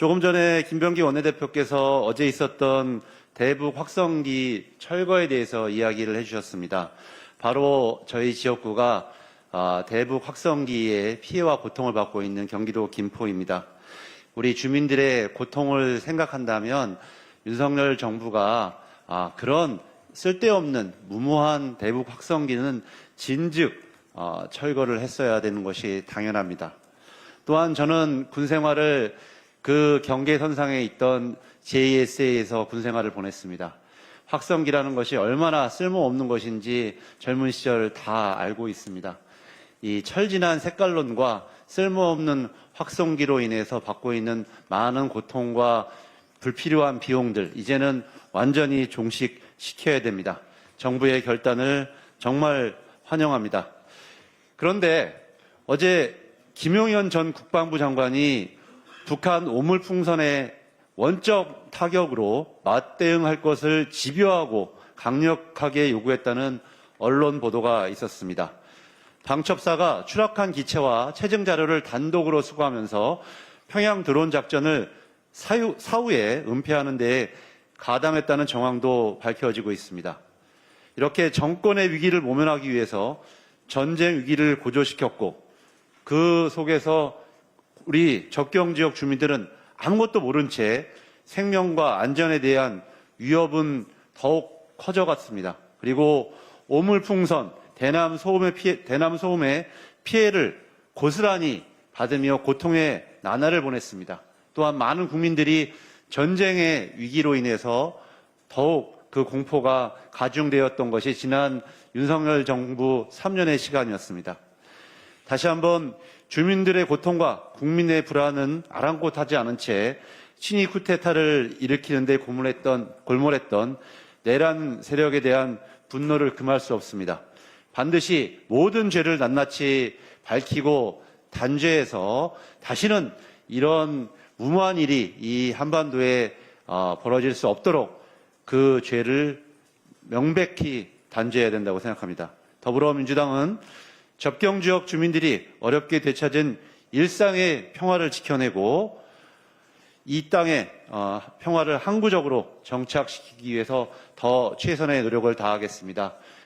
조금 전에 김병기 원내대표께서 어제 있었던 대북 확성기 철거에 대해서 이야기를 해주셨습니다. 바로 저희 지역구가 아, 대북 확성기의 피해와 고통을 받고 있는 경기도 김포입니다. 우리 주민들의 고통을 생각한다면 윤석열 정부가 아, 그런 쓸데없는 무모한 대북 확성기는 진즉 어, 철거를 했어야 되는 것이 당연합니다. 또한 저는 군 생활을 그 경계선상에 있던 JSA에서 군 생활을 보냈습니다. 확성기라는 것이 얼마나 쓸모없는 것인지 젊은 시절 다 알고 있습니다. 이 철진한 색깔론과 쓸모없는 확성기로 인해서 받고 있는 많은 고통과 불필요한 비용들, 이제는 완전히 종식시켜야 됩니다. 정부의 결단을 정말 환영합니다. 그런데 어제 김용현 전 국방부 장관이 북한 오물풍선의 원적 타격으로 맞대응할 것을 집요하고 강력하게 요구했다는 언론 보도가 있었습니다. 방첩사가 추락한 기체와 체증 자료를 단독으로 수거하면서 평양 드론 작전을 사유- 사후에 은폐하는 데 가담했다는 정황도 밝혀지고 있습니다. 이렇게 정권의 위기를 모면하기 위해서 전쟁 위기를 고조시켰고 그 속에서 우리 적경 지역 주민들은 아무것도 모른 채 생명과 안전에 대한 위협은 더욱 커져갔습니다. 그리고 오물풍선, 대남 소음의 피해, 대남 소음의 피해를 고스란히 받으며 고통의 나날을 보냈습니다. 또한 많은 국민들이 전쟁의 위기로 인해서 더욱 그 공포가 가중되었던 것이 지난 윤석열 정부 3년의 시간이었습니다. 다시 한번 주민들의 고통과 국민의 불안은 아랑곳하지 않은 채 친위 쿠데타를 일으키는데 고물했던, 골몰했던 내란 세력에 대한 분노를 금할 수 없습니다. 반드시 모든 죄를 낱낱이 밝히고 단죄해서 다시는 이런 무모한 일이 이 한반도에 어, 벌어질 수 없도록 그 죄를 명백히 단죄해야 된다고 생각합니다. 더불어민주당은 접경 지역 주민들이 어렵게 되찾은 일상의 평화를 지켜내고 이 땅의 어, 평화를 항구적으로 정착시키기 위해서 더 최선의 노력을 다하겠습니다.